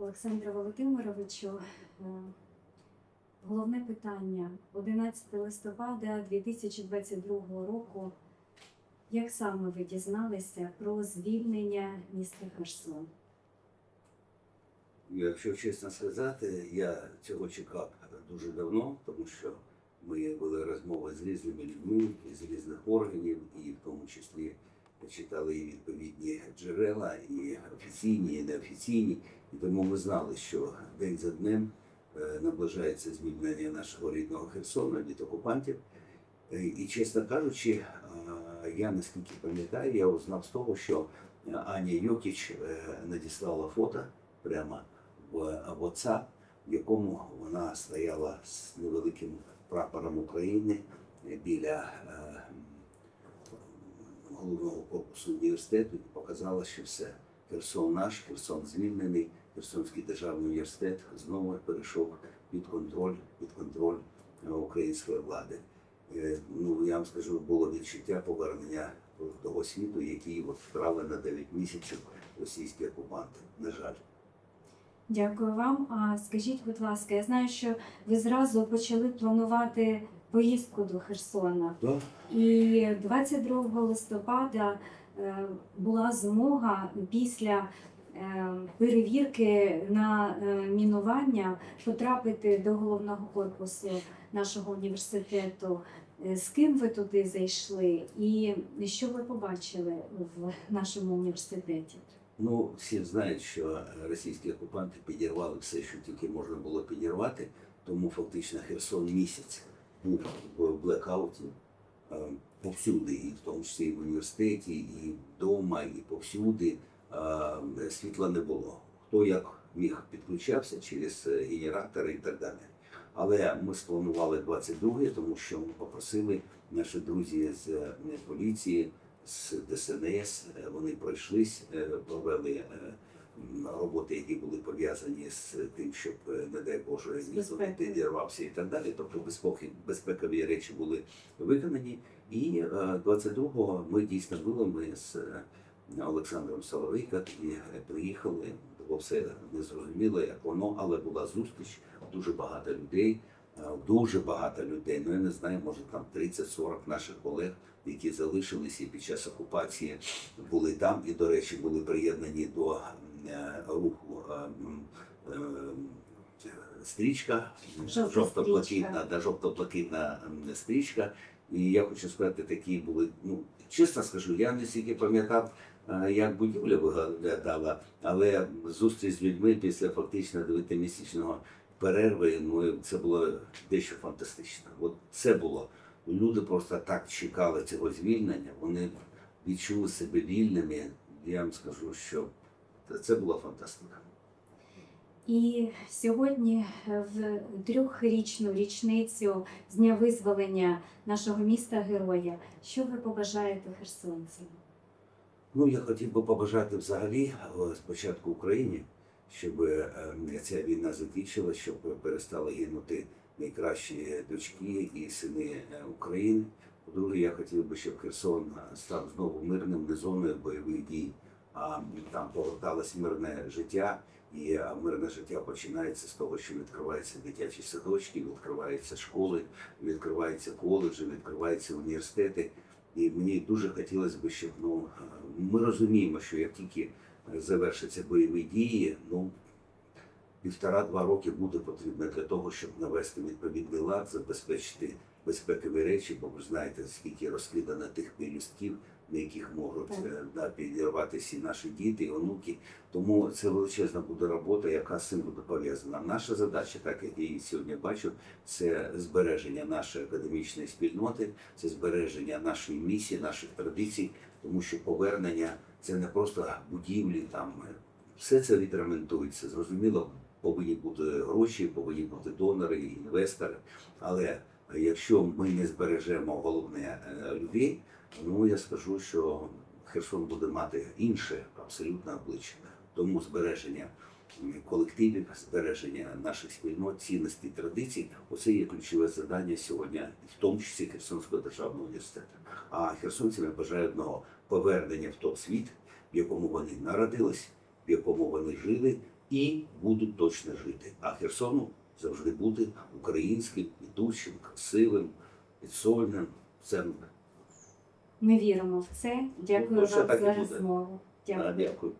Олександре Володимировичу, е, головне питання 11 листопада 2022 року. Як саме ви дізналися про звільнення міста Херсон? Якщо чесно сказати, я цього чекав дуже давно, тому що ми вели розмови з різними людьми з різних органів, і в тому числі читали і відповідні джерела, і офіційні, і неофіційні. І тому ми знали, що день за днем е, наближається звільнення нашого рідного Херсона від окупантів. Е, І, чесно кажучи, е, я наскільки пам'ятаю, я узнав з того, що Аня Йокіч надіслала фото прямо в WhatsApp, в якому вона стояла з невеликим прапором України біля головного корпусу університету і показала, що все. Херсон наш, Херсон звільнений, Херсонський державний університет знову перейшов під контроль, під контроль е, української влади. Е, Ну, я вам скажу, було відчуття повернення того світу, який вкрали на 9 місяців російські окупанти. На жаль. Дякую вам. А скажіть, будь ласка, я знаю, що ви зразу почали планувати поїздку до Херсона. Да? І 22 листопада е, була змога після е, перевірки на е, мінування потрапити до головного корпусу нашого університету. З ким ви туди зайшли, і що ви побачили в нашому університеті? Ну, всі знають, що російські окупанти підірвали все, що тільки можна було підірвати, тому фактично Херсон місяць в блекауті е, повсюди, і в тому числі і в університеті, і вдома, і повсюди е, світла не було. Хто як міг підключався через е, генератори і так далі. Але ми спланували 22-й, тому що ми попросили наші друзі з е, поліції, з ДСНС, е, вони пройшлись, е, провели е, роботи, які були пов'язані з тим, щоб, е, не дай Боже, ніхто не підірвався і так далі. Тобто безпеки, безпекові речі були виконані. І е, 22-го ми дійсно були ми з е, Олександром Соловейко і е, приїхали. Було все незрозуміло, як воно, але була зустріч, дуже багато людей. е, Дуже багато людей, ну я не знаю, може там 30-40 наших колег, які залишилися під час окупації були там, і, до речі, були приєднані до е, руху е, е, стрічка, жовто-блакитна, да, жовто-блакитна стрічка. І я хочу сказати, такі були, ну, чесно скажу, я не стільки пам'ятав, е, як будівля виглядала, але зустріч з людьми після фактично дев'ятимісячного перерви, ну це було дещо фантастично. От це було. Люди просто так чекали цього звільнення, вони відчули себе вільними. Я вам скажу, що це була фантастика. І сьогодні е, в трьохрічну річницю з дня визволення нашого міста героя. Що ви побажаєте херсонцям? Ну, я хотів би побажати взагалі спочатку Україні, щоб е, ця війна закінчилась, щоб перестали гинути найкращі дочки і сини е, України. По-друге, я хотів би, щоб Херсон е, став знову мирним, не зоною бойових дій, а там поверталось мирне життя. І е, мирне життя починається з того, що відкриваються дитячі садочки, відкриваються школи, відкриваються коледжі, відкриваються університети. І мені дуже хотілося б, щоб ну ми розуміємо, що як тільки завершаться бойові дії, ну півтора-два роки буде потрібно для того, щоб навести відповідний лад, забезпечити безпекові речі, бо ви знаєте, скільки розкидано тих пелюстків, на яких можуть е, да, підірватися наші діти, і онуки. Тому це величезна буде робота, яка з цим буде пов'язана. Наша задача, так як я її сьогодні бачу, це збереження нашої академічної спільноти, це збереження нашої місії, наших традицій, тому що повернення це не просто будівлі, там е, все це відремонтується. Зрозуміло, повинні бути гроші, повинні бути донори, інвестори. Але якщо ми не збережемо головне е, людей, ну я скажу, що Херсон буде мати інше абсолютно обличчя. Тому збереження колективів, збереження наших спільнот, цінностей, традицій оце є ключове завдання сьогодні, в тому числі Херсонського державного університету. А херсонцям я бажаю одного повернення в той світ, в якому вони народились, в якому вони жили, і будуть точно жити. А Херсону завжди бути українським, ідучим, красивим, підсольним. Це Ми віримо в це. Дякую Ну, вам за розмову. розмову. а, Дякую. дякую.